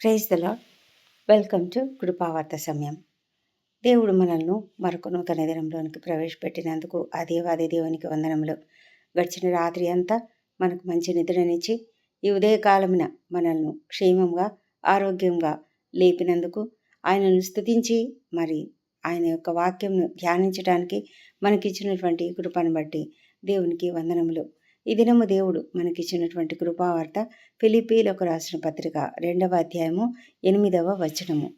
Praise the Lord welcome to Krupavartha సమయం. దేవుడు మనల్ని మరొక నూతన దినంలోనికి ప్రవేశపెట్టినందుకు ఆ దేవాది దేవునికి వందనములు. గడిచిన రాత్రి అంతా మనకు మంచి నిద్రనిచ్చి ఈ ఉదయకాలమున మనల్ని క్షేమంగా ఆరోగ్యంగా లేపినందుకు ఆయనను స్తుతించి మరి ఆయన యొక్క వాక్యంను ధ్యానించడానికి మనకిచ్చినటువంటి కృపను బట్టి దేవునికి వందనములు. ఈ దినము దేవుడు మనకిచ్చినటువంటి కృపావార్త ఫిలిపీలకు రాసిన పత్రిక రెండవ అధ్యాయము ఎనిమిదవ వచనము.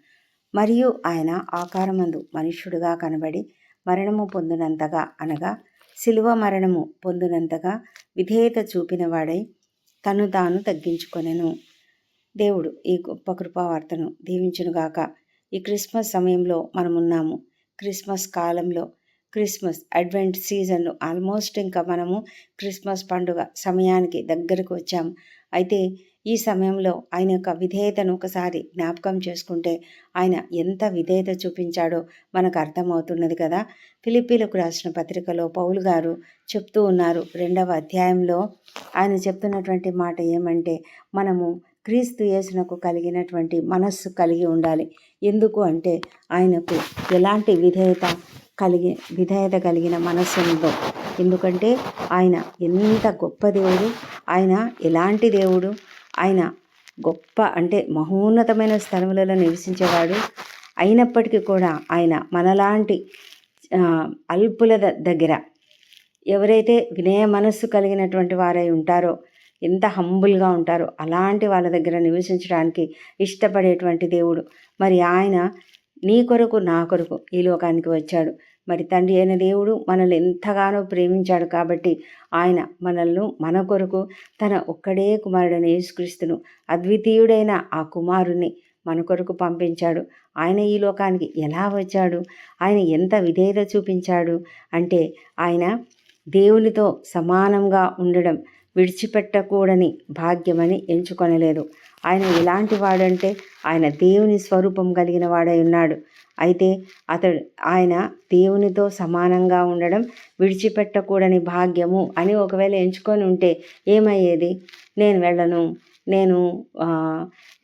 మరియు ఆయన ఆకారమందు మనుష్యుడుగా కనబడి మరణము పొందినంతగా అనగా శిలువ మరణము పొందినంతగా విధేయత చూపినవాడై తను తాను తగ్గించుకొనెను. దేవుడు ఈ గొప్ప కృపావార్తను దీవించునుగాక. ఈ క్రిస్మస్ సమయంలో మనమున్నాము. క్రిస్మస్ కాలంలో క్రిస్మస్ అడ్వెంట్ సీజన్ ఆల్మోస్ట్ ఇంకా మనము క్రిస్మస్ పండుగ సమయానికి దగ్గరకు వచ్చాము. అయితే ఈ సమయంలో ఆయన యొక్క విధేయతను ఒకసారి జ్ఞాపకం చేసుకుంటే ఆయన ఎంత విధేయత చూపించాడో మనకు అర్థమవుతున్నది కదా. ఫిలిపీలకు రాసిన పత్రికలో పౌలు గారు చెప్తూ ఉన్నారు రెండవ అధ్యాయంలో ఆయన చెప్తున్నటువంటి మాట ఏమంటే మనము క్రీస్తు యేసునకు కలిగినటువంటి మనస్సు కలిగి ఉండాలి. ఎందుకు అంటే ఆయనకు ఎలాంటి విధేయత కలిగి విధేయత కలిగిన మనస్సుతో ఎందుకంటే ఆయన ఎంత గొప్ప దేవుడు ఆయన ఎలాంటి దేవుడు ఆయన గొప్ప అంటే మహోన్నతమైన స్థలములలో నివసించేవాడు. అయినప్పటికీ కూడా ఆయన మనలాంటి అల్పుల దగ్గర ఎవరైతే వినయ మనస్సు కలిగినటువంటి వారై ఉంటారో ఎంత హంబుల్గా ఉంటారో అలాంటి వాళ్ళ దగ్గర నివసించడానికి ఇష్టపడేటువంటి దేవుడు. మరి ఆయన నీ కొరకు నా కొరకు ఈ లోకానికి వచ్చాడు. మరి తండ్రి అయిన దేవుడు మనల్ని ఎంతగానో ప్రేమించాడు కాబట్టి ఆయన మనల్ని మన కొరకు తన ఒక్కడే కుమారుడైన యేసుక్రీస్తును అద్వితీయుడైన ఆ కుమారుణ్ణి మన కొరకు పంపించాడు. ఆయన ఈ లోకానికి ఎలా వచ్చాడు? ఆయన ఎంత విధేయత చూపించాడు? అంటే ఆయన దేవునితో సమానంగా ఉండడం విడిచిపెట్టకూడని భాగ్యమని ఎంచుకొనలేదు. ఆయన ఎలాంటి వాడంటే ఆయన దేవుని స్వరూపం కలిగిన వాడై ఉన్నాడు. అయితే అతడు ఆయన దేవునితో సమానంగా ఉండడం విడిచిపెట్టకూడని భాగ్యము అని ఒకవేళ ఎంచుకొని ఉంటే ఏమయ్యేది? నేను వెళ్ళను. నేను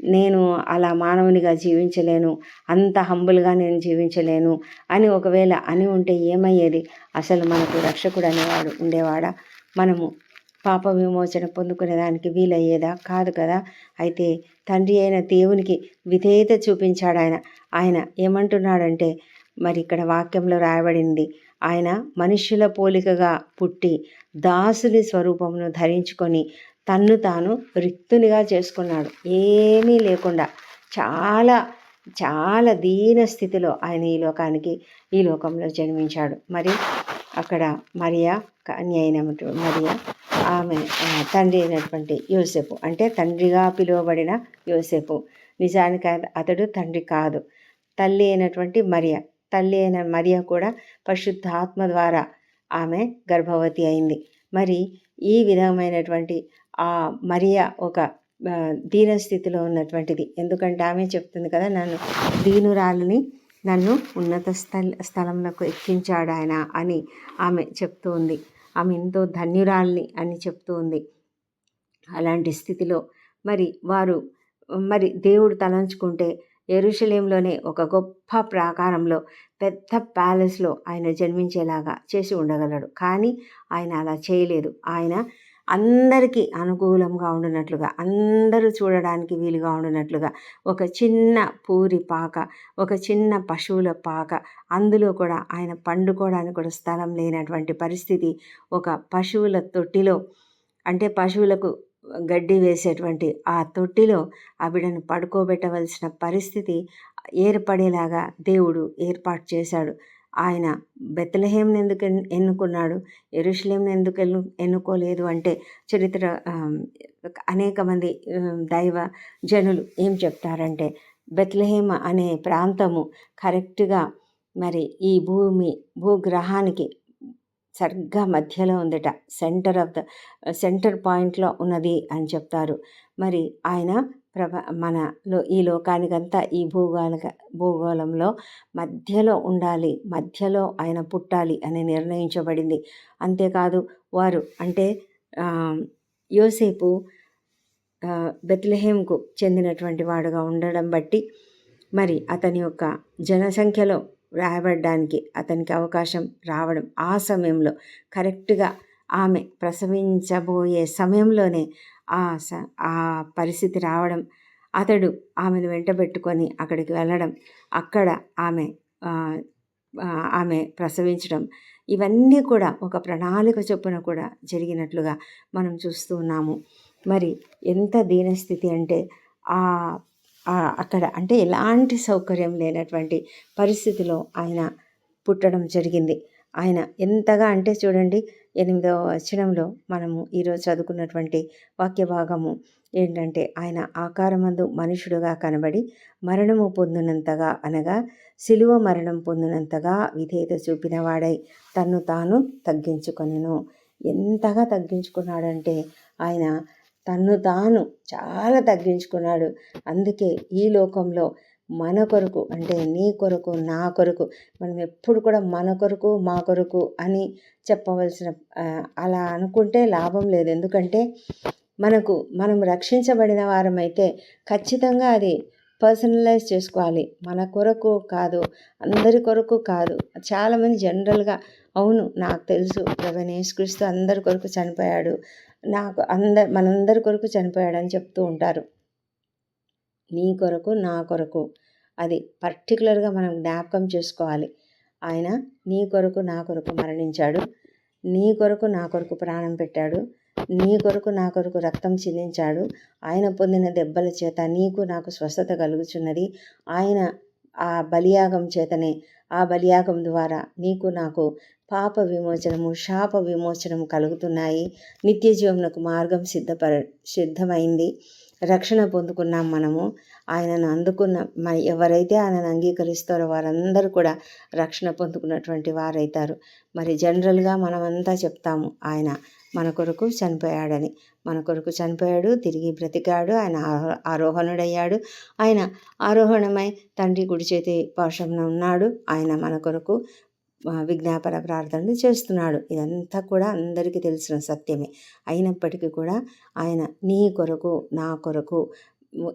నేను అలా మానవునిగా జీవించలేను. అంత హంబుల్గా నేను జీవించలేను అని ఒకవేళ అని ఉంటే ఏమయ్యేది? అసలు మనకు రక్షకుడు అనేవాడు ఉండేవాడా? మనము పాప విమోచన పొందుకునేదానికి వీలయ్యేదా? కాదు కదా. అయితే తండ్రి అయిన దేవునికి విధేయత చూపించాడు ఆయన. ఆయన ఏమంటున్నాడంటే మరి ఇక్కడ వాక్యంలో రాయబడింది ఆయన మనుష్యుల పోలికగా పుట్టి దాసుని స్వరూపమును ధరించుకొని తన్ను తాను రిక్తునిగా చేసుకున్నాడు. ఏమీ లేకుండా చాలా చాలా దీన స్థితిలో ఆయన ఈ లోకానికి ఈ లోకంలో జన్మించాడు. మరి అక్కడ మరియా కన్య అయిన మరియా ఆమె తండ్రి అయినటువంటి యోసేపు. అంటే తండ్రిగా పిలువబడిన యోసేపు. నిజానికి అతడు తండ్రి కాదు. తల్లి అయినటువంటి మరియ. తల్లి అయిన మరియ కూడా పరిశుద్ధాత్మ ద్వారా ఆమె గర్భవతి అయింది. మరి ఈ విధమైనటువంటి ఆ మరియ ఒక దీనస్థితిలో ఉన్నటువంటిది. ఎందుకంటే ఆమె చెప్తుంది కదా నన్ను దీనురాలని నన్ను ఉన్నత స్థల స్థలంలోకి ఎక్కించాడు ఆయన అని ఆమె చెప్తూ ఉంది. ఆమె ఎంతో ధన్యురాల్ని అని చెప్తూ ఉంది. అలాంటి స్థితిలో మరి వారు మరి దేవుడు తలంచుకుంటే ఎరుషలేంలోనే ఒక గొప్ప ప్రాకారంలో పెద్ద ప్యాలెస్లో ఆయన జన్మించేలాగా చేసి ఉండగలడు. కానీ ఆయన అలా చేయలేదు. ఆయన అందరికీ అనుకూలంగా ఉండినట్లుగా అందరూ చూడడానికి వీలుగా ఉండినట్లుగా ఒక చిన్న పూరి పాక ఒక చిన్న పశువుల పాక అందులో కూడా ఆయన పండుకోవడానికి కూడా స్థలం లేనటువంటి పరిస్థితి ఒక పశువుల తొట్టిలో అంటే పశువులకు గడ్డి వేసేటువంటి ఆ తొట్టిలో ఆ బిడ్డను పడుకోబెట్టవలసిన పరిస్థితి ఏర్పడేలాగా దేవుడు ఏర్పాటు చేశాడు. ఆయన బెత్తలహేమ్ని ఎందుకు ఎన్నుకున్నాడు? ఎరుషలేంని ఎందుకు ఎన్ను ఎన్నుకోలేదు? అంటే చరిత్ర అనేక మంది దైవ జనులు ఏం చెప్తారంటే బెత్లహేమ అనే ప్రాంతము కరెక్ట్గా మరి ఈ భూమి భూగ్రహానికి సరిగ్గా మధ్యలో ఉందట. సెంటర్ ఆఫ్ ద సెంటర్ పాయింట్లో ఉన్నది అని చెప్తారు. మరి ఆయన ప్రభ మనలో ఈ లోకానికంతా ఈ భూగోళ భూగోళంలో మధ్యలో ఉండాలి మధ్యలో ఆయన పుట్టాలి అని నిర్ణయించబడింది. అంతేకాదు వారు అంటే యోసేపు బెత్లెహేమ్కు చెందినటువంటి వాడుగా ఉండడం బట్టి మరి అతని యొక్క జనసంఖ్యలో రాయబడడానికి అతనికి అవకాశం రావడం ఆ సమయంలో కరెక్ట్గా ఆమె ప్రసవించబోయే సమయంలోనే ఆ స ఆ పరిస్థితి రావడం అతడు ఆమెను వెంటబెట్టుకొని అక్కడికి వెళ్ళడం అక్కడ ఆమె ఆమె ప్రసవించడం ఇవన్నీ కూడా ఒక ప్రణాళిక చొప్పున కూడా జరిగినట్లుగా మనం చూస్తూ ఉన్నాము. మరి ఎంత దీనస్థితి అంటే అక్కడ అంటే ఎలాంటి సౌకర్యం లేనటువంటి పరిస్థితిలో ఆయన పుట్టడం జరిగింది. ఆయన ఎంతగా అంటే చూడండి ఎనిమిదవ వచనంలో మనము ఈరోజు చదువుకున్నటువంటి వాక్య భాగము ఏంటంటే ఆయన ఆకారమందు మనుషుడుగా కనబడి మరణము పొందినంతగా అనగా శిలువ మరణం పొందినంతగా విధేయత చూపిన వాడై తన్ను తాను తగ్గించుకొనెను. ఎంతగా తగ్గించుకున్నాడంటే ఆయన తన్ను తాను చాలా తగ్గించుకున్నాడు. అందుకే ఈ లోకంలో మన కొరకు అంటే నీ కొరకు నా కొరకు మనం ఎప్పుడు కూడా మన కొరకు మా కొరకు అని చెప్పవలసిన అలా అనుకుంటే లాభం లేదు. ఎందుకంటే మనకు మనం రక్షించబడిన వారమైతే ఖచ్చితంగా అది పర్సనలైజ్ చేసుకోవాలి. మన కొరకు కాదు అందరి కొరకు కాదు. చాలామంది జనరల్గా అవును నాకు తెలుసు క్రీస్తు అందరి కొరకు చనిపోయాడు. నాకు అంద మనందరి కొరకు చనిపోయాడని చెప్తూ ఉంటారు. నీ కొరకు నా కొరకు. అది పర్టికులర్గా మనం జ్ఞాపకం చేసుకోవాలి. ఆయన నీ కొరకు నా కొరకు మరణించాడు. నీ కొరకు నా కొరకు ప్రాణం పెట్టాడు. నీ కొరకు నా కొరకు రక్తం చెల్లించాడు ఆయన పొందిన దెబ్బల చేత నీకు నాకు స్వస్థత కలుగుచున్నది. ఆయన ఆ బలియాగం చేతనే ఆ బలియాగం ద్వారా నీకు నాకు పాప విమోచనము శాప విమోచనము కలుగుతున్నాయి. నిత్య జీవనకు మార్గం సిద్ధపర సిద్ధమైంది. రక్షణ పొందుకున్నాం మనము. ఆయనను అందుకున్న ఎవరైతే ఆయనను అంగీకరిస్తారో వారందరూ కూడా రక్షణ పొందుకున్నటువంటి వారైతారు. మరి జనరల్గా మనమంతా చెప్తాము ఆయన మన కొరకు చనిపోయాడని. మన కొరకు చనిపోయాడు తిరిగి బ్రతికాడు ఆయన ఆరోహణుడయ్యాడు. ఆయన ఆరోహణమై తండ్రి కుడి చేతి పార్శ్వంలో ఉన్నాడు. ఆయన మన కొరకు విజ్ఞాపన ప్రార్థనలు చేస్తున్నాడు. ఇదంతా కూడా అందరికీ తెలిసిన సత్యమే. అయినప్పటికీ కూడా ఆయన నీ కొరకు నా కొరకు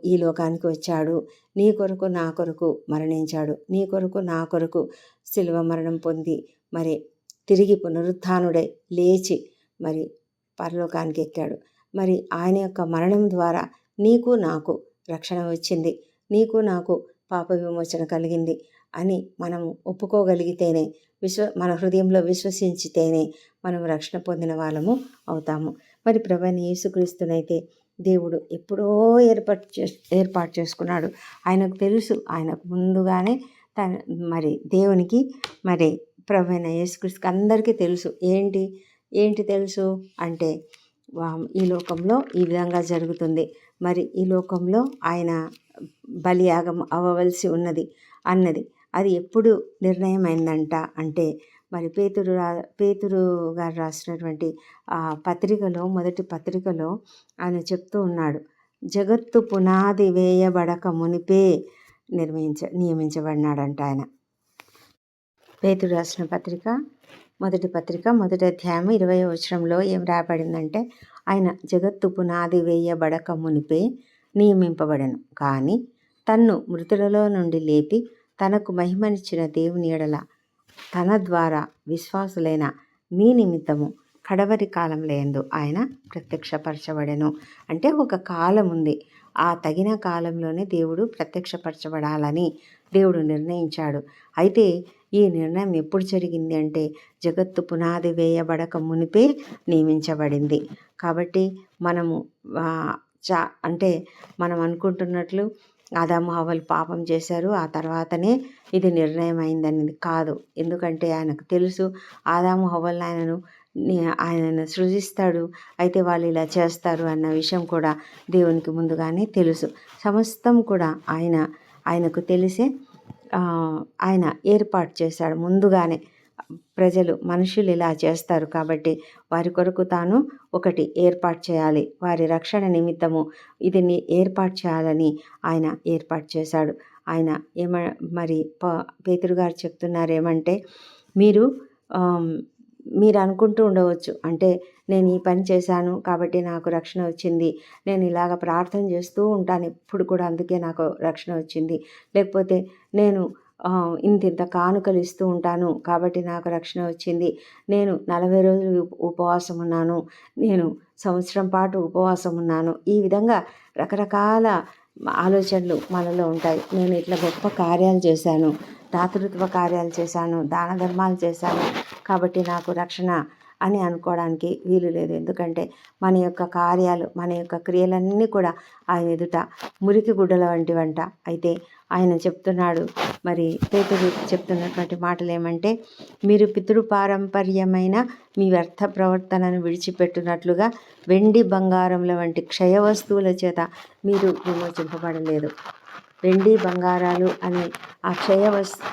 ఈ లోకానికి వచ్చాడు. నీ కొరకు నా కొరకు మరణించాడు. నీ కొరకు నా కొరకు శిలువ మరణం పొంది మరి తిరిగి పునరుత్డై లేచి మరి పరలోకానికి ఎక్కాడు. మరి ఆయన యొక్క మరణం ద్వారా నీకు నాకు రక్షణ వచ్చింది. నీకు నాకు పాప విమోచన కలిగింది అని మనము ఒప్పుకోగలిగితేనే విశ్వ మన హృదయంలో విశ్వసించితేనే మనం రక్షణ పొందిన వాళ్ళము అవుతాము. మరి ప్రభని యేసుక్రీస్తునైతే దేవుడు ఎప్పుడో ఏర్పాటు చే ఏర్పాటు చేసుకున్నాడు. ఆయనకు తెలుసు ఆయనకు ముందుగానే తన మరి దేవునికి మరి ప్రభైన యేసుక్రీస్తుకి అందరికీ తెలుసు. ఏంటి ఏంటి తెలుసు అంటే ఈ లోకంలో ఈ విధంగా జరుగుతుంది. మరి ఈ లోకంలో ఆయన బలియాగం అవ్వవలసి ఉన్నది అన్నది. అది ఎప్పుడు నిర్ణయమైందంట అంటే మరి పేతురు రా పేతురు గారు రాసినటువంటి ఆ పత్రికలో మొదటి పత్రికలో ఆయన చెప్తూ ఉన్నాడు. జగత్తు పునాది వేయబడక మునిపే నిర్మించ నియమించబడినాడంట ఆయన. పేతురు రాసిన పత్రిక మొదటి పత్రిక మొదటి అధ్యాయం ఇరవై వచనంలో ఏం రాబడిందంటే ఆయన జగత్తు పునాది వేయబడక మునిపే నియమింపబడను. కానీ తన్ను మృతులలో నుండి లేపి తనకు మహిమనిచ్చిన దేవుని ఎడల తన ద్వారా విశ్వాసులైన మీ నిమిత్తము కడవరి కాలం లేందు ఆయన ప్రత్యక్షపరచబడెను. అంటే ఒక కాలం ఉంది. ఆ తగిన కాలంలోనే దేవుడు ప్రత్యక్షపరచబడాలని దేవుడు నిర్ణయించాడు. అయితే ఈ నిర్ణయం ఎప్పుడు జరిగింది అంటే జగత్తు పునాది వేయబడక మునిపే నియమించబడింది. కాబట్టి మనము చా అంటే మనం అనుకుంటున్నట్లు ఆదాము హవ్వలు పాపం చేశారు. ఆ తర్వాతనే ఇది నిర్ణయం అయిందనేది కాదు. ఎందుకంటే ఆయనకు తెలుసు ఆదాము హవ్వలను ఆయనను ఆయనను సృజిస్తాడు. అయితే వాళ్ళు ఇలా చేస్తారు అన్న విషయం కూడా దేవునికి ముందుగానే తెలుసు. సమస్తం కూడా ఆయన ఆయనకు తెలిసే ఆయన ఏర్పాటు చేశాడు ముందుగానే. ప్రజలు మనుషులు ఇలా చేస్తారు కాబట్టి వారి కొరకు తాను ఒకటి ఏర్పాటు చేయాలి. వారి రక్షణ నిమిత్తము ఇది ఏర్పాటు చేయాలని ఆయన ఏర్పాటు చేశాడు. ఆయన ఏమ మరి పేతురుగారు చెప్తున్నారు ఏమంటే మీరు మీరు అనుకుంటూ ఉండవచ్చు. అంటే నేను ఈ పని చేశాను కాబట్టి నాకు రక్షణ వచ్చింది. నేను ఇలాగ ప్రార్థన చేస్తూ ఉంటాను. ఎప్పుడు కూడా అందుకే నాకు రక్షణ వచ్చింది. లేకపోతే నేను ఇంత ఇంత కానుకలు ఇస్తూ ఉంటాను కాబట్టి నాకు రక్షణ వచ్చింది. నేను నలభై రోజులు ఉపవాసం ఉన్నాను. నేను సంవత్సరం పాటు ఉపవాసం ఉన్నాను. ఈ విధంగా రకరకాల ఆలోచనలు మనలో ఉంటాయి. నేను ఇట్లా గొప్ప కార్యాలు చేశాను. దాతృత్వ కార్యాలు చేశాను. దాన ధర్మాలు చేశాను కాబట్టి నాకు రక్షణ అని అనుకోవడానికి వీలు లేదు. ఎందుకంటే మన యొక్క కార్యాలు మన యొక్క క్రియలన్నీ కూడా ఆయన ఎదుట మురికి గుడ్డల వంటి వంట అయితే ఆయన చెప్తున్నాడు. మరి పేతుడు చెప్తున్నటువంటి మాటలు ఏమంటే మీరు పితృపారంపర్యమైన మీ వ్యర్థ ప్రవర్తనను విడిచిపెట్టినట్లుగా వెండి బంగారముల వంటి క్షయ వస్తువుల చేత మీరు విమోచింపబడలేదు. వెండి బంగారాలు అనే ఆ క్షయ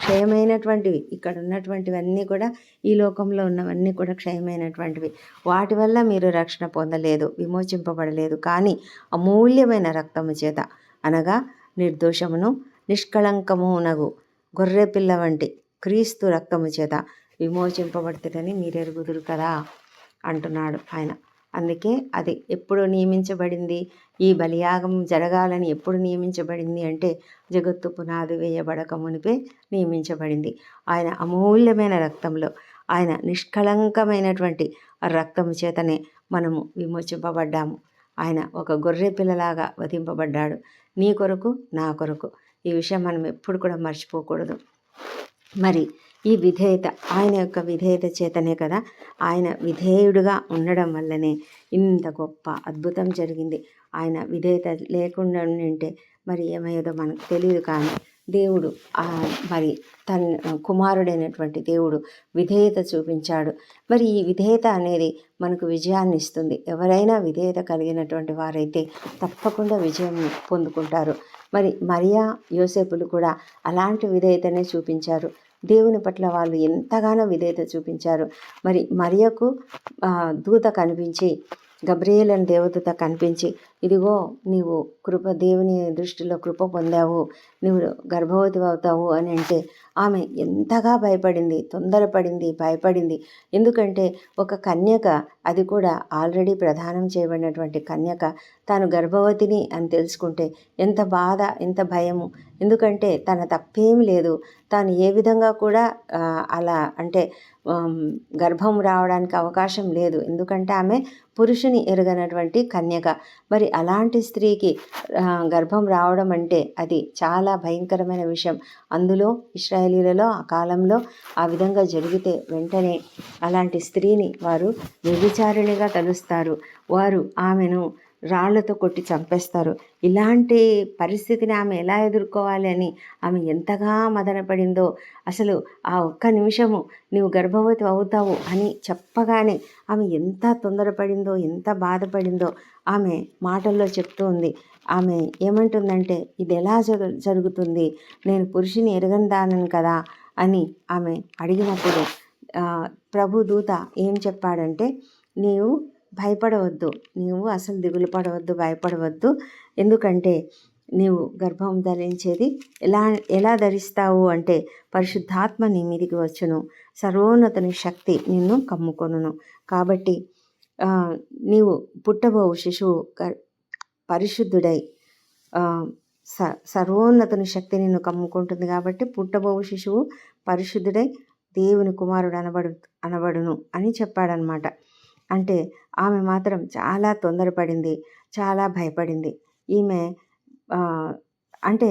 క్షయమైనటువంటివి ఇక్కడ ఉన్నటువంటివన్నీ కూడా ఈ లోకంలో ఉన్నవన్నీ కూడా క్షయమైనటువంటివి. వాటి వల్ల మీరు రక్షణ పొందలేదు విమోచింపబడలేదు. కానీ అమూల్యమైన రక్తము చేత అనగా నిర్దోషమును నిష్కళంకమునగు గొర్రెపిల్ల వంటి క్రీస్తు రక్తము చేత విమోచింపబడుతుందని మీరెరుగుదురు కదా? అంటున్నాడు ఆయన. అందుకే అది ఎప్పుడు నియమించబడింది? ఈ బలియాగం జరగాలని ఎప్పుడు నియమించబడింది అంటే జగత్తు పునాది వేయబడక మునిపే నియమించబడింది. ఆయన అమూల్యమైన రక్తంలో ఆయన నిష్కళంకమైనటువంటి రక్తము చేతనే మనము విమోచింపబడ్డాము. ఆయన ఒక గొర్రె పిల్లలాగా వధింపబడ్డాడు. నీ కొరకు నా కొరకు. ఈ విషయం మనం ఎప్పుడు కూడా మర్చిపోకూడదు. మరి ఈ విధేయత ఆయన యొక్క విధేయత చేతనే కదా ఆయన విధేయుడుగా ఉండడం వల్లనే ఇంత గొప్ప అద్భుతం జరిగింది. ఆయన విధేయత లేకుండా ఉంటే మరి ఏమయ్యేదో మనకు తెలియదు కానీ దేవుడు మరి తన కుమారుడైనటువంటి దేవుడు విధేయత చూపించాడు. మరి ఈ విధేయత అనేది మనకు విజయాన్ని ఇస్తుంది. ఎవరైనా విధేయత కలిగినటువంటి వారైతే తప్పకుండా విజయం పొందుకుంటారు. మరి మరియా యోసేపులు కూడా అలాంటి విధేయతనే చూపించారు. దేవుని పట్ల వాళ్ళు ఎంతగానో విధేయత చూపించారు. మరి మరియకు దూత కనిపించి గబ్రియేల్ అని దేవదూత కనిపించి ఇదిగో నీవు కృప దేవుని దృష్టిలో కృప పొందావు నువ్వు గర్భవతి అవుతావు అని అంటే ఆమె ఎంతగా భయపడింది తొందరపడింది భయపడింది. ఎందుకంటే ఒక కన్యక అది కూడా ఆల్రెడీ ప్రదానం చేయబడినటువంటి కన్యక తాను గర్భవతిని అని తెలుసుకుంటే ఎంత బాధ ఎంత భయము. ఎందుకంటే తన తప్పేం లేదు. తాను ఏ విధంగా కూడా అలా అంటే గర్భం రావడానికి అవకాశం లేదు. ఎందుకంటే ఆమె పురుషుని ఎరగనటువంటి కన్యక. మరి అలాంటి స్త్రీకి గర్భం రావడం అంటే అది చాలా భయంకరమైన విషయం. అందులో ఇస్రాయేలీలలో ఆ కాలంలో ఆ విధంగా జరిగితే వెంటనే అలాంటి స్త్రీని వారు వ్యభిచారిణిగా తలుస్తారు. వారు ఆమెను రాళ్ళతో కొట్టి చంపేస్తారు. ఇలాంటి పరిస్థితిని ఆమె ఎలా ఎదుర్కోవాలి అని ఆమె ఎంతగా మదనపడిందో అసలు ఆ ఒక్క నిమిషము నీవు గర్భవతి అవుతావు అని చెప్పగానే ఆమె ఎంత తొందరపడిందో ఎంత బాధపడిందో ఆమె మాటల్లో చెప్తూ ఉంది. ఆమె ఏమంటుందంటే ఇది ఎలా జరుగుతుంది? నేను పురుషుని ఎరగందానను కదా? అని ఆమె అడిగినప్పుడు ప్రభు దూత ఏం చెప్పాడంటే నీవు భయపడవద్దు. నీవు అసలు దిగులు పడవద్దు భయపడవద్దు. ఎందుకంటే నీవు గర్భం ధరించేది ఎలా ఎలా ధరిస్తావు అంటే పరిశుద్ధాత్మ నీ మీదికి వచ్చును. సర్వోన్నతుని శక్తి నిన్ను కమ్ముకొనును. కాబట్టి నీవు పుట్టబోవు శిశువు పరిశుద్ధుడై స సర్వోన్నతుని శక్తి నిన్ను కమ్ముకుంటుంది కాబట్టి పుట్టబోవు శిశువు పరిశుద్ధుడై దేవుని కుమారుడు అనబడు అనబడును అని చెప్పాడనమాట. అంటే ఆమె మాత్రం చాలా తొందరపడింది చాలా భయపడింది. ఈమె అంటే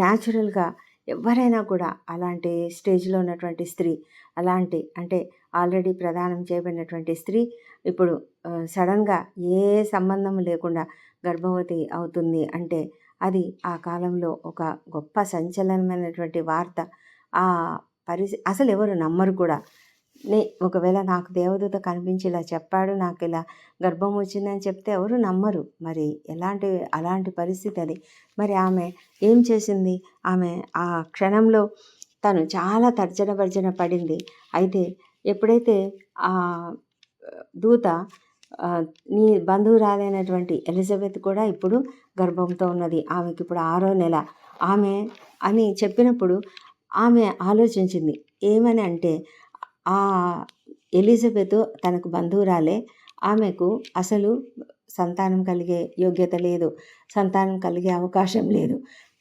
న్యాచురల్గా ఎవరైనా కూడా అలాంటి స్టేజ్లో ఉన్నటువంటి స్త్రీ అలాంటి అంటే ఆల్రెడీ ప్రదానం చేయబడినటువంటి స్త్రీ ఇప్పుడు సడన్గా ఏ సంబంధం లేకుండా గర్భవతి అవుతుంది అంటే అది ఆ కాలంలో ఒక గొప్ప సంచలనమైనటువంటి వార్త. ఆ పరిస్థితి అసలు ఎవరు నమ్మరు కూడా. నే ఒకవేళ నాకు దేవదూత కనిపించి ఇలా చెప్పాడు నాకు ఇలా గర్భం వచ్చిందని చెప్తే ఎవరు నమ్మరు. మరి ఎలాంటి అలాంటి పరిస్థితి అది. మరి ఆమె ఏం చేసింది? ఆమె ఆ క్షణంలో తను చాలా తర్జన భర్జన పడింది. అయితే ఎప్పుడైతే ఆ దూత నీ నీ బంధువురాలైనటువంటి ఎలిజబెత్ కూడా ఇప్పుడు గర్భంతో ఉన్నది. ఆమెకి ఇప్పుడు ఆరో నెల. ఆమె అని చెప్పినప్పుడు ఆమె ఆలోచించింది. ఏమని అంటే ఆ ఎలిజబెత్ తనకు బంధువురాలే. ఆమెకు అసలు సంతానం కలిగే యోగ్యత లేదు. సంతానం కలిగే అవకాశం లేదు.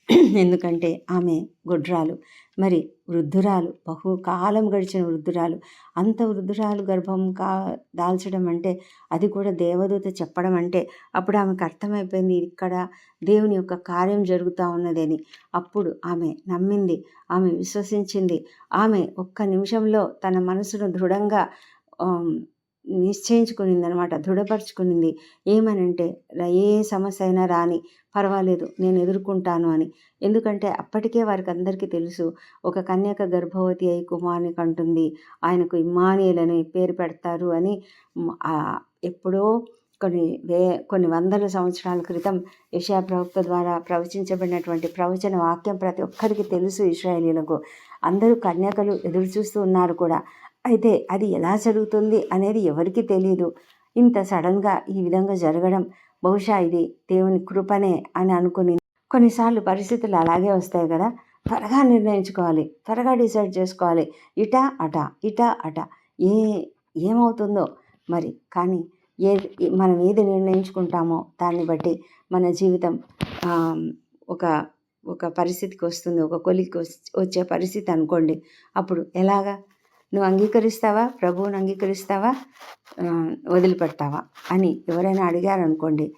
ఎందుకంటే ఆమె గుడ్రాలు. మరి వృద్ధురాలు బహుకాలం గడిచిన వృద్ధురాలు. అంత వృద్ధురాలు గర్భం కా దాల్చడం అంటే అది కూడా దేవదూత చెప్పడం అంటే అప్పుడు ఆమెకు అర్థమైపోయింది ఇక్కడ దేవుని యొక్క కార్యం జరుగుతూ ఉన్నదని. అప్పుడు ఆమె నమ్మింది ఆమె విశ్వసించింది. ఆమె ఒక్క నిమిషంలో తన మనసును దృఢంగా నిశ్చయించుకునింది అనమాట దృఢపరుచుకునింది. ఏమనంటే ఏ సమస్య అయినా రాని పర్వాలేదు నేను ఎదుర్కొంటాను అని. ఎందుకంటే అప్పటికే వారికి అందరికీ తెలుసు ఒక కన్యక గర్భవతి అయి కుమారుని కంటుంది ఆయనకు ఇమ్మానియలని పేరు పెడతారు అని. ఎప్పుడో కొన్ని వే కొన్ని వందల సంవత్సరాల క్రితం యషయా ప్రవక్త ద్వారా ప్రవచించబడినటువంటి ప్రవచన వాక్యం ప్రతి ఒక్కరికి తెలుసు ఇస్రాయేలీలకు అందరూ కన్యకలు ఎదురు చూస్తూ ఉన్నారు కూడా. అయితే అది ఎలా జరుగుతుంది అనేది ఎవరికి తెలియదు ఇంత సడన్గా ఈ విధంగా జరగడం బహుశా ఇది దేవుని కృపనే అని అనుకుని కొన్నిసార్లు పరిస్థితులు అలాగే వస్తాయి కదా. త్వరగా నిర్ణయించుకోవాలి. త్వరగా డిసైడ్ చేసుకోవాలి. ఇట అట ఇట అట. ఏ ఏమవుతుందో మరి. కానీ ఏ మనం ఏది నిర్ణయించుకుంటామో దాన్ని బట్టి మన జీవితం ఒక ఒక పరిస్థితికి వస్తుంది. ఒక కొలికి వచ్చే పరిస్థితి అనుకోండి. అప్పుడు ఎలాగా? నువ్వు అంగీకరిస్తావా? ప్రభువుని అంగీకరిస్తావా? వదిలిపెడతావా? అని ఎవరైనా అడిగారనుకోండి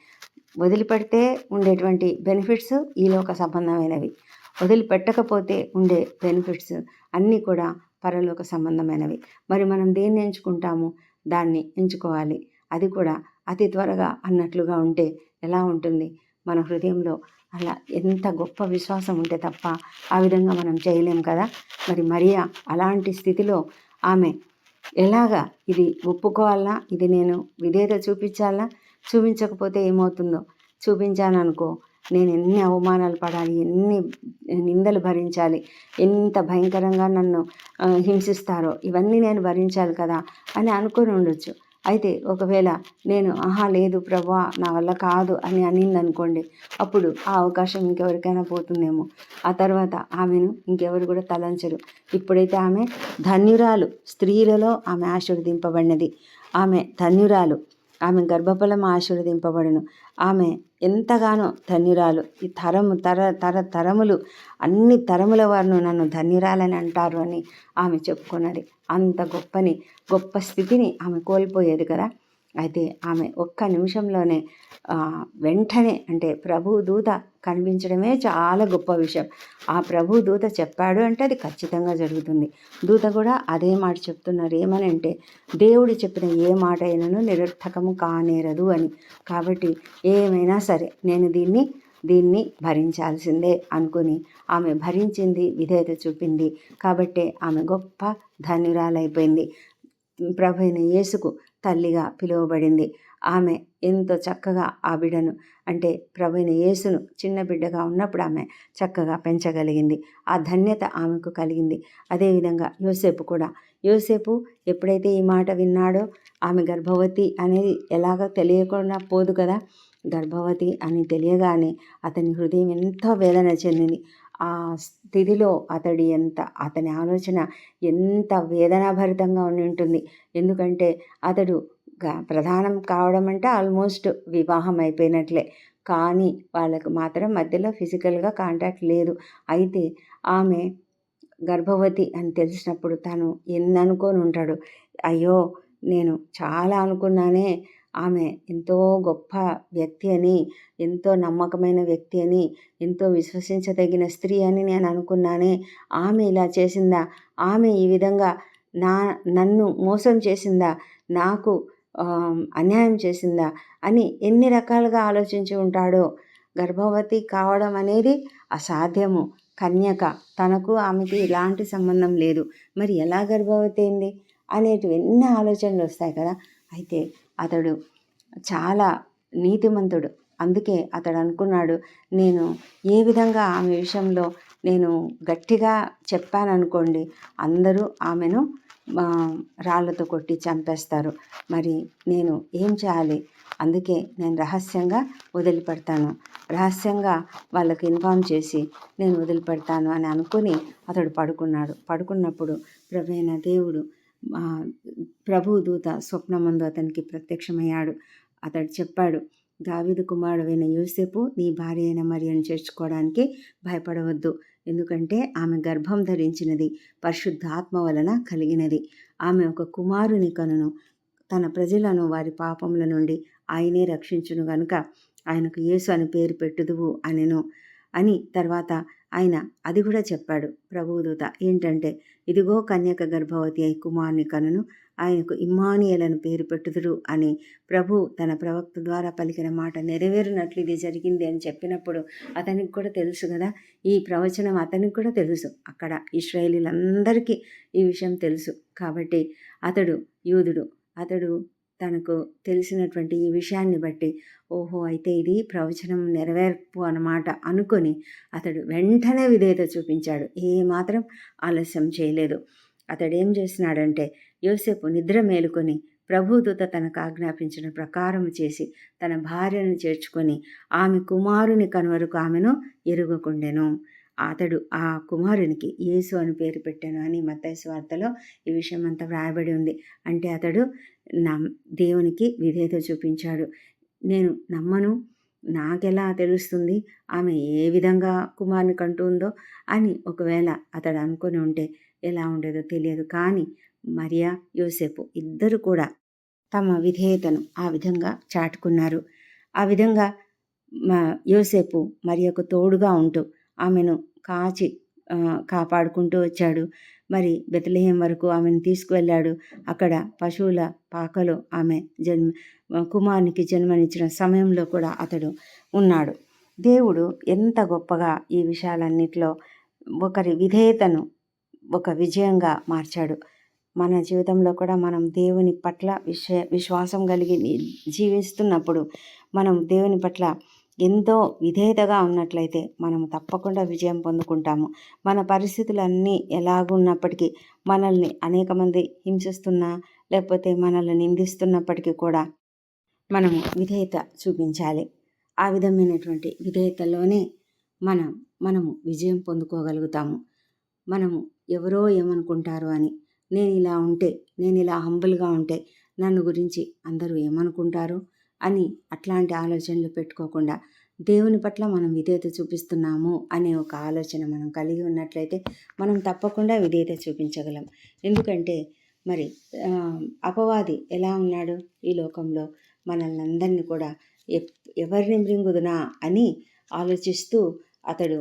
వదిలిపెడితే ఉండేటువంటి బెనిఫిట్స్ ఈలోక సంబంధమైనవి. వదిలిపెట్టకపోతే ఉండే బెనిఫిట్స్ అన్నీ కూడా పరలోక సంబంధమైనవి. మరి మనం దేన్ని ఎంచుకుంటాము? దాన్ని ఎంచుకోవాలి. అది కూడా అతి త్వరగా అన్నట్లుగా ఉంటే ఎలా ఉంటుంది? మన హృదయంలో అలా ఎంత గొప్ప విశ్వాసం ఉంటే తప్ప ఆ విధంగా మనం చేయలేం కదా? మరి మరియా అలాంటి స్థితిలో ఆమె ఎలాగా ఇది ఒప్పుకోవాలా? ఇది నేను విధేయత చూపించాలా? చూపించకపోతే ఏమవుతుందో? చూపించాననుకో నేను ఎన్ని అవమానాలు పడాలి? ఎన్ని నిందలు భరించాలి? ఎంత భయంకరంగా నన్ను హింసిస్తారో? ఇవన్నీ నేను భరించాలి కదా అని అనుకొని ఉండొచ్చు. అయితే ఒకవేళ నేను ఆహా లేదు ప్రభా నా వల్ల కాదు అని అనింది అనుకోండి అప్పుడు ఆ అవకాశం ఇంకెవరికైనా పోతుందేమో. ఆ తర్వాత ఆమెను ఇంకెవరు కూడా తలంచరు. ఇప్పుడైతే ఆమె ధన్యురాలు స్త్రీలలో ఆమె ఆశీర్వదింపబడినది. ఆమె ధన్యురాలు ఆమె గర్భఫలం ఆశీర్వదింపబడును. ఆమె ఎంతగానో ధన్యురాలు. ఈ తరము తర తర తరములు అన్ని తరముల వారు నన్ను ధన్యురాలని అంటారు అని ఆమె చెప్పుకున్నది. అంత గొప్పని గొప్ప స్థితిని ఆమె కోల్పోయేది కదా. అయితే ఆమె ఒక్క నిమిషంలోనే వెంటనే అంటే ప్రభు దూత కనిపించడమే చాలా గొప్ప విషయం. ఆ ప్రభు దూత చెప్పాడు అంటే అది ఖచ్చితంగా జరుగుతుంది. దూత కూడా అదే మాట చెప్తున్నారు. ఏమని అంటే దేవుడు చెప్పిన ఏ మాట అయినను నిరర్థకము కానేరదు అని. కాబట్టి ఏమైనా సరే నేను దీన్ని దీన్ని భరించాల్సిందే అనుకుని ఆమె భరించింది విధేయత చూపింది. కాబట్టే ఆమె గొప్ప ధన్యురాలైపోయింది ప్రభైన యేసుకు తల్లిగా పిలువబడింది. ఆమె ఎంతో చక్కగా ఆ బిడ్డను అంటే ప్రభైన యేసును చిన్న బిడ్డగా ఉన్నప్పుడు ఆమె చక్కగా పెంచగలిగింది. ఆ ధన్యత ఆమెకు కలిగింది. అదేవిధంగా యోసేపు కూడా. యోసేపు ఎప్పుడైతే ఈ మాట విన్నాడో ఆమె గర్భవతి అనేది ఎలాగో తెలియకుండా పోదు కదా. గర్భవతి అని తెలియగానే అతని హృదయం ఎంతో వేదన చెందింది. ఆ స్థితిలో అతడి ఎంత అతని ఆలోచన ఎంత వేదనాభరితంగా ఉండి ఉంటుంది. ఎందుకంటే అతడు ప్రధానం కావడం అంటే ఆల్మోస్ట్ వివాహం అయిపోయినట్లే. కానీ వాళ్ళకు మాత్రం మధ్యలో ఫిజికల్గా కాంటాక్ట్ లేదు. అయితే ఆమె గర్భవతి అని తెలిసినప్పుడు తను ఎన్ని అనుకొని ఉంటాడు అయ్యో నేను చాలా అనుకున్నానే ఆమె ఎంతో గొప్ప వ్యక్తి అని ఎంతో నమ్మకమైన వ్యక్తి అని ఎంతో విశ్వసించదగిన స్త్రీ అని నేను అనుకున్నానే. ఆమె ఇలా చేసిందా? ఆమె ఈ విధంగా నా నన్ను మోసం చేసిందా? నాకు అన్యాయం చేసిందా? అని ఎన్ని రకాలుగా ఆలోచించి ఉంటాడో. గర్భవతి కావడం అనేది అసాధ్యము. కన్యక తనకు ఆమెకి ఎలాంటి సంబంధం లేదు. మరి ఎలా గర్భవతి అయింది? అనేటివి ఎన్ని ఆలోచనలు వస్తాయి కదా. అయితే అతడు చాలా నీతిమంతుడు. అందుకే అతడు అనుకున్నాడు నేను ఏ విధంగా ఆమె విషయంలో నేను గట్టిగా చెప్పాననుకోండి అందరూ ఆమెను రాళ్ళతో కొట్టి చంపేస్తారు. మరి నేను ఏం చేయాలి? అందుకే నేను రహస్యంగా వదిలిపెడతాను. రహస్యంగా వాళ్ళకి ఇన్ఫామ్ చేసి నేను వదిలిపెడతాను అని అనుకుని అతడు పడుకున్నాడు. పడుకున్నప్పుడు ప్రవేణ దేవుడు ప్రభు దూత స్వప్నమందు అతనికి ప్రత్యక్షమయ్యాడు. అతడు చెప్పాడు దావిదు కుమారుడైన యూసేపు నీ భార్య అయిన మరియను చేర్చుకోవడానికి భయపడవద్దు. ఎందుకంటే ఆమె గర్భం ధరించినది పరిశుద్ధాత్మ వలన కలిగినది. ఆమె ఒక కుమారుని కనును. తన ప్రజలను వారి పాపముల నుండి ఆయనే రక్షించును గనుక ఆయనకు యేసు అని పేరు పెట్టుదువు అనెను. అని తర్వాత ఆయన అది కూడా చెప్పాడు ప్రభుదూత ఏంటంటే ఇదిగో కన్యక గర్భవతి అయి కుమారుని కనును ఆయనకు ఇమ్మానియలను పేరు పెట్టుదురు అని ప్రభు తన ప్రవక్త ద్వారా పలికిన మాట నెరవేరినట్లు ఇది జరిగింది అని చెప్పినప్పుడు అతనికి కూడా తెలుసు కదా ఈ ప్రవచనం అతనికి కూడా తెలుసు. అక్కడ ఇస్రాయేలీలందరికీ ఈ విషయం తెలుసు. కాబట్టి అతడు యూదుడు. అతడు తనకు తెలిసినటువంటి ఈ విషయాన్ని బట్టి ఓహో అయితే ఇది ప్రవచనం నెరవేర్పు అన్నమాట అనుకొని అతడు వెంటనే విధేయత చూపించాడు. ఏమాత్రం ఆలస్యం చేయలేదు. అతడు ఏం చేసినాడంటే యోసేపు నిద్ర మేలుకొని ప్రభుదూత తనకు ఆజ్ఞాపించిన ప్రకారం చేసి తన భార్యను చేర్చుకొని ఆమె కుమారుని కనువరకు ఆమెను ఎరుగకుండెను. అతడు ఆ కుమారునికి యేసు అని పేరు పెట్టాను అని మత్తయి వార్తలో ఈ విషయం అంతా వ్రాయబడి ఉంది. అంటే అతడు నమ్ దేవునికి విధేయత చూపించాడు. నేను నమ్మను నాకెలా తెలుస్తుంది ఆమె ఏ విధంగా కుమారుని కంటుందో అని ఒకవేళ అతడు అనుకొని ఉంటే ఎలా ఉండేదో తెలియదు. కానీ మరియా యోసేపు ఇద్దరు కూడా తమ విధేయతను ఆ విధంగా చాటుకున్నారు. ఆ విధంగా మా యోసేపు మరియకు తోడుగా ఉంటూ ఆమెను కాచి కాపాడుకుంటూ వచ్చాడు. మరి బెతలేహం వరకు ఆమెను తీసుకువెళ్ళాడు. అక్కడ పశువుల పాకలో ఆమె జన్మ కుమారునికి జన్మనిచ్చిన సమయంలో కూడా అతడు ఉన్నాడు. దేవుడు ఎంత గొప్పగా ఈ విషయాలన్నిటిలో ఒకరి విధేయతను ఒక విజయంగా మార్చాడు. మన జీవితంలో కూడా మనం దేవుని పట్ల విశ్వ విశ్వాసం కలిగి జీవిస్తున్నప్పుడు మనం దేవుని పట్ల ఎంతో విధేయతగా ఉన్నట్లయితే మనము తప్పకుండా విజయం పొందుకుంటాము. మన పరిస్థితులన్నీ ఎలాగున్నప్పటికీ మనల్ని అనేక మంది హింసిస్తున్నా లేకపోతే మనల్ని నిందిస్తున్నప్పటికీ కూడా మనము విధేయత చూపించాలి. ఆ విధమైనటువంటి విధేయతలోనే మనం మనము విజయం పొందుకోగలుగుతాము. మనము ఎవరో ఏమనుకుంటారు అని నేను ఇలా ఉంటే నేను ఇలా హంబుల్గా ఉంటే నన్ను గురించి అందరూ ఏమనుకుంటారు? అని అట్లాంటి ఆలోచనలు పెట్టుకోకుండా దేవుని పట్ల మనం విధేయత చూపిస్తున్నాము అనే ఒక ఆలోచన మనం కలిగి ఉన్నట్లయితే మనం తప్పకుండా విధేయత చూపించగలం. ఎందుకంటే మరి అపవాది ఎలా ఉన్నాడు? ఈ లోకంలో మనల్ని అందరినీ కూడా ఎవరిని మృంగుదునా అని ఆలోచిస్తూ అతడు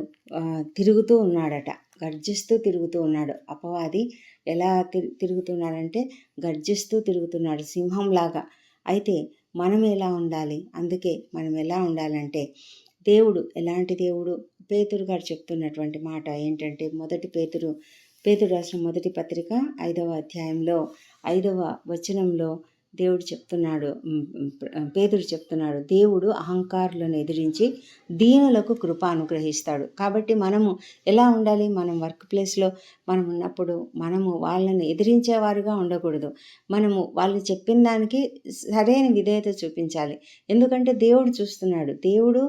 తిరుగుతూ ఉన్నాడట. గర్జిస్తూ తిరుగుతూ ఉన్నాడు. అపవాది ఎలా తిరుగుతున్నాడంటే గర్జిస్తూ తిరుగుతున్నాడు సింహంలాగా. అయితే మనం ఎలా ఉండాలి? అందుకే మనం ఎలా ఉండాలంటే దేవుడు ఎలాంటి దేవుడు? పేతురు గారు చెప్తున్నటువంటి మాట ఏంటంటే మొదటి పేతురు పేతురు రాసిన మొదటి పత్రిక ఐదవ అధ్యాయంలో ఐదవ వచనంలో దేవుడు చెప్తున్నాడు పేదరు చెప్తున్నాడు దేవుడు అహంకారులను ఎదిరించి దీనులకు కృప అనుగ్రహిస్తాడు. కాబట్టి మనము ఎలా ఉండాలి? మనం వర్క్ ప్లేస్లో మనం ఉన్నప్పుడు మనము వాళ్ళని ఎదిరించేవారుగా ఉండకూడదు. మనము వాళ్ళు చెప్పిన దానికి సరైన విధేయత చూపించాలి. ఎందుకంటే దేవుడు చూస్తున్నాడు. దేవుడు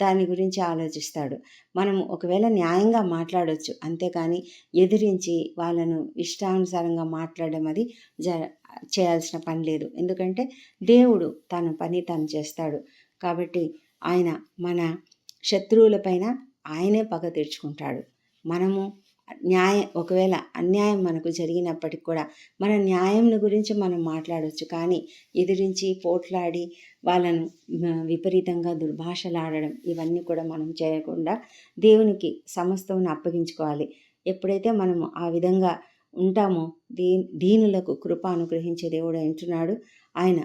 దాని గురించి ఆలోచిస్తాడు. మనము ఒకవేళ న్యాయంగా మాట్లాడవచ్చు అంతేకాని ఎదిరించి వాళ్ళను ఇష్టానుసారంగా మాట్లాడడం అది జ చేయాల్సిన పని లేదు. ఎందుకంటే దేవుడు తన పని తను చేస్తాడు. కాబట్టి ఆయన మన శత్రువులపైన ఆయనే పగ తీర్చుకుంటాడు. మనము న్యాయం ఒకవేళ అన్యాయం మనకు జరిగినప్పటికి కూడా మన న్యాయం గురించి మనం మాట్లాడవచ్చు కానీ ఎదిరించి పోట్లాడి వాళ్ళను విపరీతంగా దుర్భాషలాడడం ఇవన్నీ కూడా మనం చేయకుండా దేవునికి సమస్తం అప్పగించుకోవాలి. ఎప్పుడైతే మనము ఆ విధంగా ఉంటామో దీ దీనులకు కృప అనుగ్రహించే దేవుడు అంటున్నాడు. ఆయన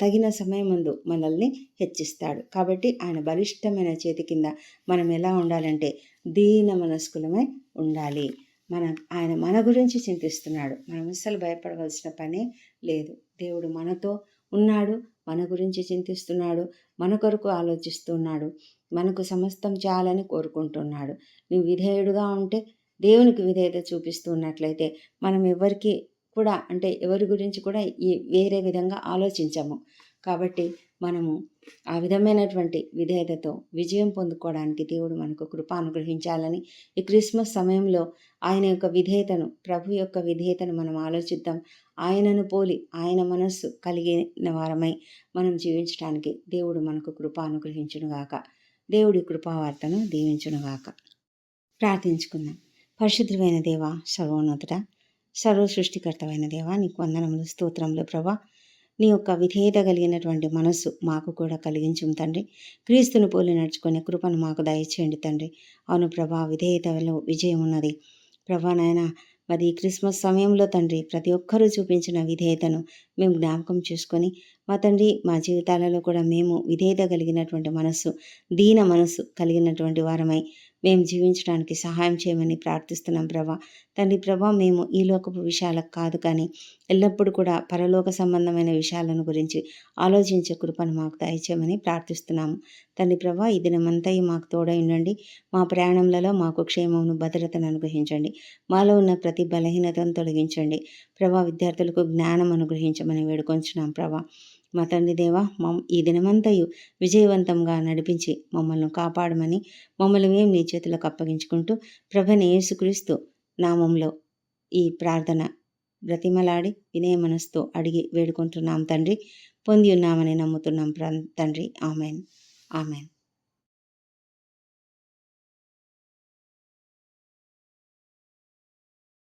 తగిన సమయమందు మనల్ని హెచ్చిస్తాడు. కాబట్టి ఆయన బలిష్టమైన చేతి కింద మనం ఎలా ఉండాలంటే దీన మనస్కులమై ఉండాలి. మన ఆయన మన గురించి చింతిస్తున్నాడు. మనం అస్సలు భయపడవలసిన పనే లేదు. దేవుడు మనతో ఉన్నాడు మన గురించి చింతిస్తున్నాడు మన కొరకు ఆలోచిస్తున్నాడు మనకు సమస్తం చేయాలని కోరుకుంటున్నాడు. నువ్వు విధేయుడుగా ఉంటే దేవునికి విధేయత చూపిస్తున్నట్లయితే మనం ఎవరికి కూడా అంటే ఎవరి గురించి కూడా ఈ వేరే విధంగా ఆలోచించము. కాబట్టి మనము ఆ విధమైనటువంటి విధేయతతో విజయం పొందుకోవడానికి దేవుడు మనకు కృప అనుగ్రహించాలని ఈ క్రిస్మస్ సమయంలో ఆయన యొక్క విధేయతను ప్రభు యొక్క విధేయతను మనం ఆలోచిద్దాం. ఆయనను పోలి ఆయన మనస్సు కలిగిన వారమై మనం జీవించడానికి దేవుడు మనకు కృప అనుగ్రహించునుగాక. దేవుడి కృపావార్తను దీవించునుగాక. ప్రార్థించుకుందాం. పరిశుద్ధమైన దేవ సర్వోన్నతుడ సర్వ సృష్టికర్తమైన దేవ నీకు వందనములు స్తోత్రములు ప్రభా. నీ యొక్క విధేయత కలిగినటువంటి మనస్సు మాకు కూడా కలిగించుము తండ్రి. క్రీస్తుని పోలి నడుచుకునే కృపను మాకు దయచేయండి తండ్రి. అవును ప్రభా విధేయతలో విజయం ఉన్నది. ప్రభా నాయన మరి క్రిస్మస్ సమయంలో తండ్రి ప్రతి ఒక్కరూ చూపించిన విధేయతను మేము జ్ఞాపకం చేసుకొని మా తండ్రి మా జీవితాలలో కూడా మేము విధేయత కలిగినటువంటి మనస్సు దీన మనస్సు కలిగినటువంటి వారమై మేము జీవించడానికి సహాయం చేయమని ప్రార్థిస్తున్నాం ప్రభా. తండ్రి ప్రభా మేము ఈ లోకపు విషయాలకు కాదు కానీ ఎల్లప్పుడూ కూడా పరలోక సంబంధమైన విషయాలను గురించి ఆలోచించే కృపను మాకు దయచేయమని ప్రార్థిస్తున్నాము. తండ్రి ప్రభా ఈ దినమంతా మాకు తోడై ఉండండి. మా ప్రయాణంలో మాకు క్షేమమును భద్రతను అనుగ్రహించండి. మాలో ఉన్న ప్రతి బలహీనతను తొలగించండి. ప్రభా విద్యార్థులకు జ్ఞానం అనుగ్రహించమని వేడుకొంచున్నాం ప్రభా. మా తండ్రి దేవ మమ్ ఈ దినమంతయు విజయవంతంగా నడిపించి మమ్మల్ని కాపాడమని మమ్మల్ని మేము నీ చేతులకు అప్పగించుకుంటూ ప్రభని యేసుక్రీస్తు నామంలో ఈ ప్రార్థన బ్రతిమలాడి వినయ మనస్తో అడిగి వేడుకుంటున్నాం తండ్రి. పొంది ఉన్నామని నమ్ముతున్నాం తండ్రి. ఆమెన్. ఆమెన్.